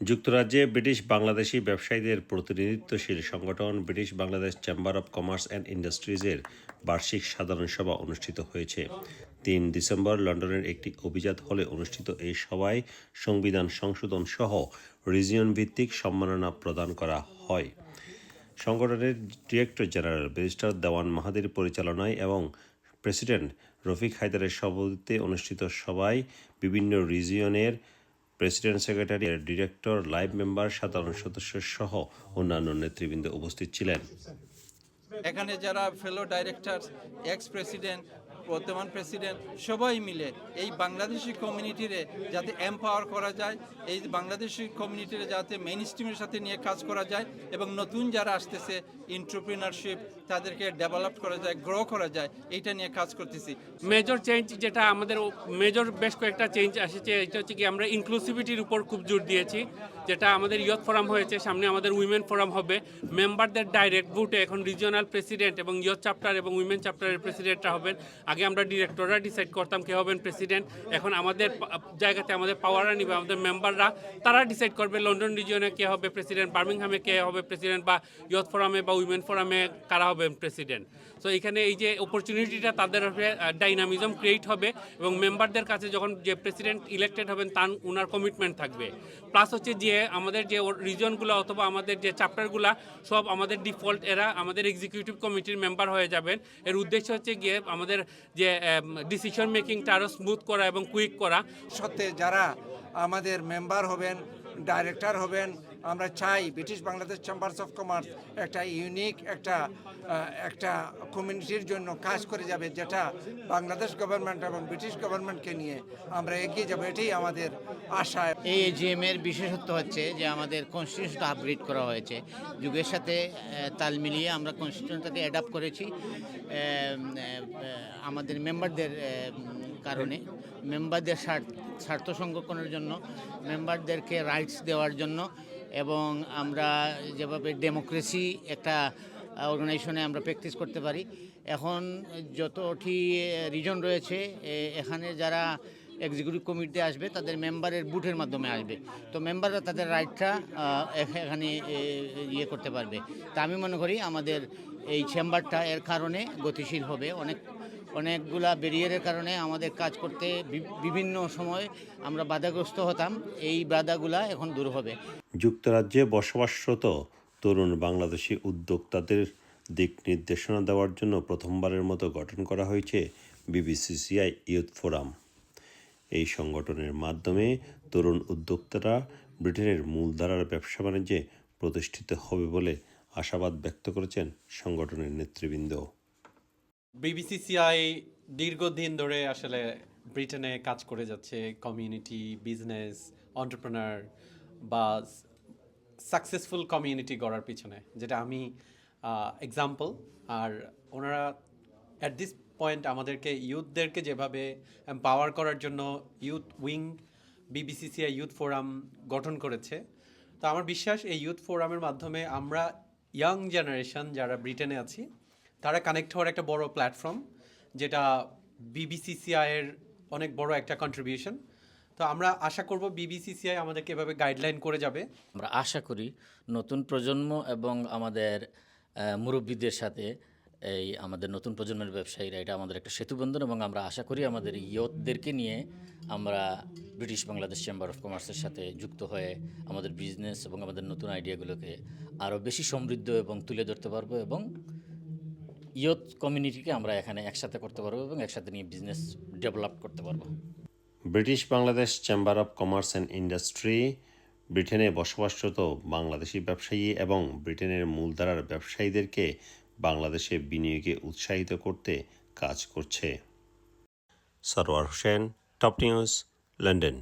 যুক্তরাজ্যে ব্রিটিশ বাংলাদেশি ব্যবসায়ীদের প্রতিনিধিত্বশীল সংগঠন British Bangladesh chamber of commerce and ইন্ডাস্ট্রিজের বার্ষিক সাধারণ সভা অনুষ্ঠিত হয়েছে। তিন ডিসেম্বর লন্ডনের একটি অভিজাত হলে অনুষ্ঠিত এই সভায় সংবিধান সংশোধন সহ রিজিয়ন ভিত্তিক সম্মাননা প্রদান করা হয়। সংগঠনের ডিরেক্টর জেনারেল ব্যারিস্টার দেওয়ান মাহাদির পরিচালনায় এবং প্রেসিডেন্ট রফিক হায়দারের সভাপতিত্বে অনুষ্ঠিত সভায় বিভিন্ন রিজিয়নের president secretary director, life member, সাধারণ সদস্য সহ অন্যান্য নেতৃবৃন্দ উপস্থিত ছিলেন। এখানে যারা ফেলো ডাইরেক্টর এক্স প্রেসিডেন্ট বর্তমান প্রেসিডেন্ট, সবাই মিলে এই বাংলাদেশি কমিউনিটিরে যাতে এম্পাওয়ার করা যায়, এই বাংলাদেশি কমিউনিটিরে যাতে মেইন স্ট্রিমের সাথে নিয়ে কাজ করা যায় এবং নতুন যারা আসতেছে ইন্টারপ্রিনারশিপ তাদেরকে ডেভেলপ করা যায় গ্রো করা যায়, এইটা নিয়ে কাজ করতেছি। মেজর চেঞ্জ যেটা আমাদের মেজর বেশ কয়েকটা চেঞ্জ এসেছে এটা হচ্ছে কি আমরা ইনক্লুসিভিটির উপর খুব জোর দিয়েছি, যেটা আমাদের ইয়থ ফোরাম হয়েছে, সামনে আমাদের উইমেন ফোরাম হবে। মেম্বারদের ডাইরেক্ট ভোটে এখন রিজিওনাল প্রেসিডেন্ট এবং ইয়থ চ্যাপ্টার এবং উইমেন চ্যাপ্টারের প্রেসিডেন্টরা হবেন। আগে আমরা ডিরেক্টররা ডিসাইড করতাম কে হবেন প্রেসিডেন্ট এখন আমাদের জায়গাতে আমাদের পাওয়াররা নিবে, আমাদের মেম্বাররা তারা ডিসাইড করবে লন্ডন রিজিয়নে কে হবে প্রেসিডেন্ট বার্মিংহামে কে হবে প্রেসিডেন্ট বা ইয়থ ফোরামে বা উইমেন ফোরামে কারা হবে প্রেসিডেন্ট সো এখানে এই যে অপরচুনিটিটা তাদের ডাইনামিজম ক্রিয়েট হবে এবং মেম্বারদের কাছে যখন যে প্রেসিডেন্ট ইলেক্টেড হবেন তার ওনার কমিটমেন্ট থাকবে। প্লাস হচ্ছে যে আমাদের যে রিজনগুলো অথবা আমাদের যে চ্যাপ্টারগুলো সব আমাদের ডিফল্ট এরা আমাদের এক্সিকিউটিভ কমিটির মেম্বার হয়ে যাবেন। এর উদ্দেশ্য হচ্ছে গিয়ে আমাদের যে ডিসিশন মেকিংটা আরও স্মুথ করা এবং কুইক করা। সত্ত্বে যারা আমাদের মেম্বার হবেন ডাইরেক্টর হবেন আমরা চাই British Bangladesh chambers of commerce একটা ইউনিক একটা একটা কমিউনিটির জন্য কাজ করে যাবে, যেটা বাংলাদেশ গভর্নমেন্ট এবং ব্রিটিশ গভর্নমেন্টকে নিয়ে আমরা এগিয়ে যাব, এটাই আমাদের আশা। এই এজিএম এর বিশেষত্ব হচ্ছে যে আমাদের কনস্টিটিউশনটা আপগ্রেড করা হয়েছে। যুগের সাথে তাল মিলিয়ে আমরা কনস্টিটিউশনটাকে অ্যাডাপ্ট করেছি আমাদের মেম্বারদের কারণে। মেম্বারদের স্বার্থ স্বার্থ সংরক্ষণের জন্য মেম্বারদেরকে রাইটস দেওয়ার জন্য এবং আমরা যেভাবে ডেমোক্রেসি একটা অর্গানাইজেশনে আমরা প্র্যাকটিস করতে পারি, এখন যতটি রিজন রয়েছে এখানে যারা এক্সিকিউটিভ কমিটিতে আসবে, তাদের মেম্বারের বুথের মাধ্যমে আসবে। তো মেম্বাররা তাদের রাইটটা এখানে ইয়ে করতে পারবে। তা আমি মনে করি আমাদের এই চেম্বারটা এর কারণে গতিশীল হবে, অনেক অনেকগুলা ব্যারিয়ারের কারণে আমাদের কাজ করতে বিভিন্ন সময় আমরা বাধাগ্রস্ত হতাম। এই বাধাগুলা এখন দূর হবে। যুক্তরাজ্যে বসবাসরত তরুণ বাংলাদেশি উদ্যোক্তাদের দিক নির্দেশনা দেওয়ার জন্য প্রথমবারের মতো গঠন করা হয়েছে বিবিসিসিআই ইউথ ফোরাম। এই সংগঠনের মাধ্যমে তরুণ উদ্যোক্তারা ব্রিটেনের মূলধারার ব্যবসা বাণিজ্যে প্রতিষ্ঠিত হবে বলে আশাবাদ ব্যক্ত করেছেন সংগঠনের নেতৃবৃন্দ। বিবিসিসিআই দীর্ঘদিন ধরে আসলে ব্রিটেনে কাজ করে যাচ্ছে কমিউনিটি বিজনেস অন্টারপ্রেনার বা সাকসেসফুল কমিউনিটি গড়ার পিছনে, যেটা আমি এক্সাম্পল আর ওনারা অ্যাট দিস পয়েন্ট আমাদেরকে ইউথদেরকে যেভাবে এম্পাওয়ার করার জন্য youth wing BBCCI youth forum গঠন করেছে, তো আমার বিশ্বাস এই ইউথ ফোরামের মাধ্যমে আমরা ইয়াং জেনারেশন যারা ব্রিটেনে আছি তারা কানেক্ট হওয়ার একটা বড় প্ল্যাটফর্ম যেটা বিবিসিসিআই এর অনেক বড় একটা কন্ট্রিবিউশন তো আমরা আশা করব বিবিসিসিআই আমাদেরকে এভাবে গাইডলাইন করে যাবে। আমরা আশা করি নতুন প্রজন্ম এবং আমাদের মুরব্বীদের সাথে এই আমাদের নতুন প্রজন্মের ব্যবসায়ীরা এটা আমাদের একটা সেতুবন্ধন এবং আমরা আশা করি আমাদের ইয়তদেরকে নিয়ে আমরা ব্রিটিশ বাংলাদেশ চেম্বার অফ কমার্সের সাথে যুক্ত হয়ে আমাদের বিজনেস এবং আমাদের নতুন আইডিয়াগুলোকে আরও বেশি সমৃদ্ধ এবং তুলে ধরতে পারব এবং ইয়ত কমিউনিটিকে আমরা এখানে একসাথে করতে পারব এবং একসাথে নিয়ে বিজনেস ডেভেলপ করতে পারব। British Bangladesh chamber of commerce and industry ব্রিটেনে বসবাসরত বাংলাদেশি ব্যবসায়ী এবং ব্রিটেনের মূলধারার ব্যবসায়ীদেরকে বাংলাদেশে বিনিয়োগে উৎসাহিত করতে কাজ করছে। Sarwar Hossain top news London